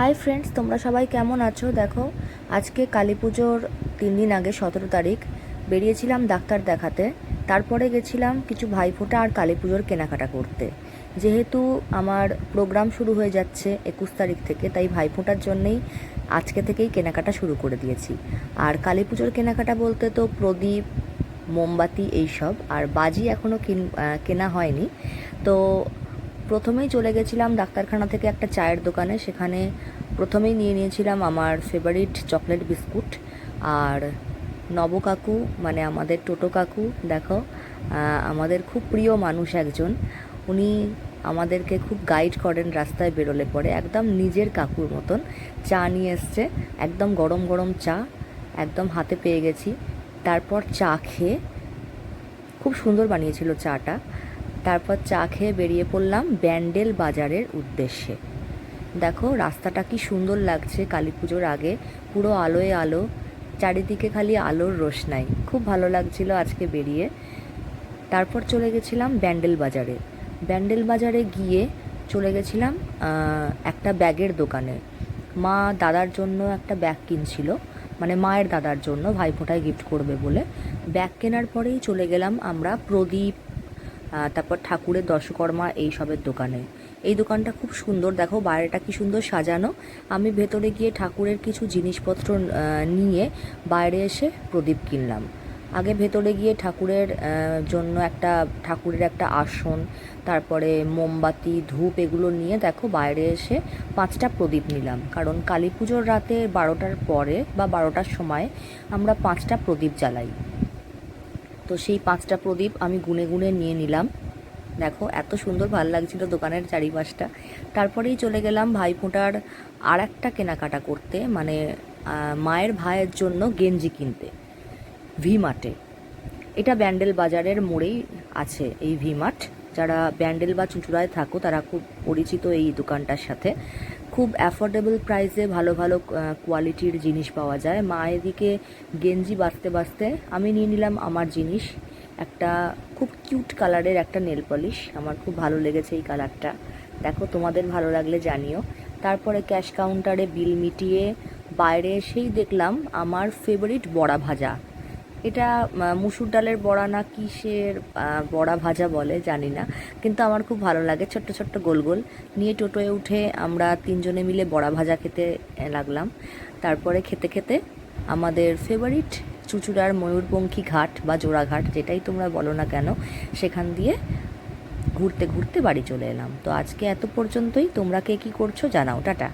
Hi friends, তোমরা সবাই কেমন আছো? দেখো, আজকে কালী পুজোর তিন দিন আগে সতেরো তারিখ, বেরিয়েছিলাম ডাক্তার দেখাতে। তারপরে গেছিলাম কিছু ভাইফোঁটা আর কালী পুজোর কেনাকাটা করতে। যেহেতু আমার প্রোগ্রাম শুরু হয়ে যাচ্ছে একুশ তারিখ থেকে, তাই ভাইফোঁটার জন্যেই আজকে থেকেই কেনাকাটা শুরু করে দিয়েছি। আর কালী পুজোর কেনাকাটা বলতে তো প্রদীপ, মোমবাতি এইসব, আর বাজি এখনও কিন হয়নি। তো প্রথমেই চলে গেছিলাম ডাক্তারখানা থেকে একটা চায়ের দোকানে। সেখানে প্রথমেই নিয়ে নিয়েছিলাম আমার ফেভারিট চকলেট বিস্কুট আর নব কাকু মানে আমাদের টোটো কাকু, দেখো আমাদের খুব প্রিয় মানুষ একজন। উনি আমাদেরকে খুব গাইড করেন রাস্তায় বেরোলে পরে, একদম নিজের কাকুর মতন। চা নিয়ে এসছে, একদম গরম গরম চা, একদম হাতে পেয়ে গেছি। তারপর চা খেয়ে খুব সুন্দর বানিয়েছিল চাটা। তারপর চা খেয়ে বেরিয়ে পড়লাম ব্যান্ডেল বাজারের উদ্দেশ্যে। দেখো, রাস্তাটা কি সুন্দর লাগছে কালী পুজোর আগে। পুরো আলোয় আলো, চারিদিকে খালি আলোর রোশনাই। খুব ভালো লাগছিল আজকে বেরিয়ে। তারপর চলে গেছিলাম ব্যান্ডেল বাজারে। ব্যান্ডেল বাজারে গিয়ে চলে গেছিলাম একটা ব্যাগের দোকানে। মা দাদার জন্য একটা ব্যাগ কিনছিল মানে মায়ের দাদার জন্য, ভাইফোঁটায় গিফট করবে বলে। ব্যাগ কেনার পরেই চলে গেলাম আমরা প্রদীপ তারপর ঠাকুরের দশকর্মা এই সবের দোকানে। এই দোকানটা খুব সুন্দর, দেখো বাইরেটা কি সুন্দর সাজানো। আমি ভেতরে গিয়ে ঠাকুরের কিছু জিনিসপত্র নিয়ে বাইরে এসে প্রদীপ কিনলাম। আগে ভেতরে গিয়ে ঠাকুরের জন্য একটা, ঠাকুরের একটা আসন, তারপরে মোমবাতি, ধূপ এগুলো নিয়ে দেখো বাইরে এসে পাঁচটা প্রদীপ নিলাম। কারণ কালী পুজোর রাতে বারোটার পরে বা বারোটার সময় আমরা পাঁচটা প্রদীপ জ্বালাই। তো সেই পাঁচটা প্রদীপ আমি গুনে গুনে নিয়ে নিলাম। দেখো, এত সুন্দর ভালো লাগছিল দোকানের চারিপাশটা। তারপরেই চলে গেলাম ভাইফোঁটার আর একটা কেনাকাটা করতে মানে মায়ের ভাইয়ের জন্য গেঞ্জি কিনতে ভি মার্টে এটা ব্যান্ডেল বাজারের মোড়েই আছে এই ভি মার্ট যারা ব্যান্ডেল বা চুঁচুড়ায় থাকো, তারা খুব পরিচিত এই দোকানটার সাথে। খুব অ্যাফোর্ডেবল প্রাইসে ভালো ভালো কোয়ালিটির জিনিস পাওয়া যায়। মা এদিকে গেঞ্জি বাঁচতে বাঁচতে আমি নিয়ে নিলাম আমার জিনিস, একটা খুব কিউট কালারের একটা নেল পলিশ আমার খুব ভালো লেগেছে এই কালারটা দেখো, তোমাদের ভালো লাগলে জানিও। তারপরে ক্যাশ কাউন্টারে বিল মিটিয়ে বাইরে এসেই দেখলাম আমার ফেভারিট বড়া ভাজা। এটা মুসুর ডালের বড়া না কিসের বড়া ভাজা বলে, জানি না। কিন্তু আমার খুব ভালো লাগে, ছোট্ট ছোট্ট গোল গোল। নিয়ে টোটোয় উঠে আমরা তিনজনে মিলে বড়া ভাজা খেতে লাগলাম। তারপরে খেতে খেতে আমাদের ফেভারিট চুচুড়ার ময়ূরপঙ্খী ঘাট বা জোড়াঘাট যেটাই তোমরা বলো না কেন, সেখান দিয়ে ঘুরতে ঘুরতে বাড়ি চলে এলাম। তো আজকে এত পর্যন্তই, তোমরা কে কী করছ জানাও। টাটা।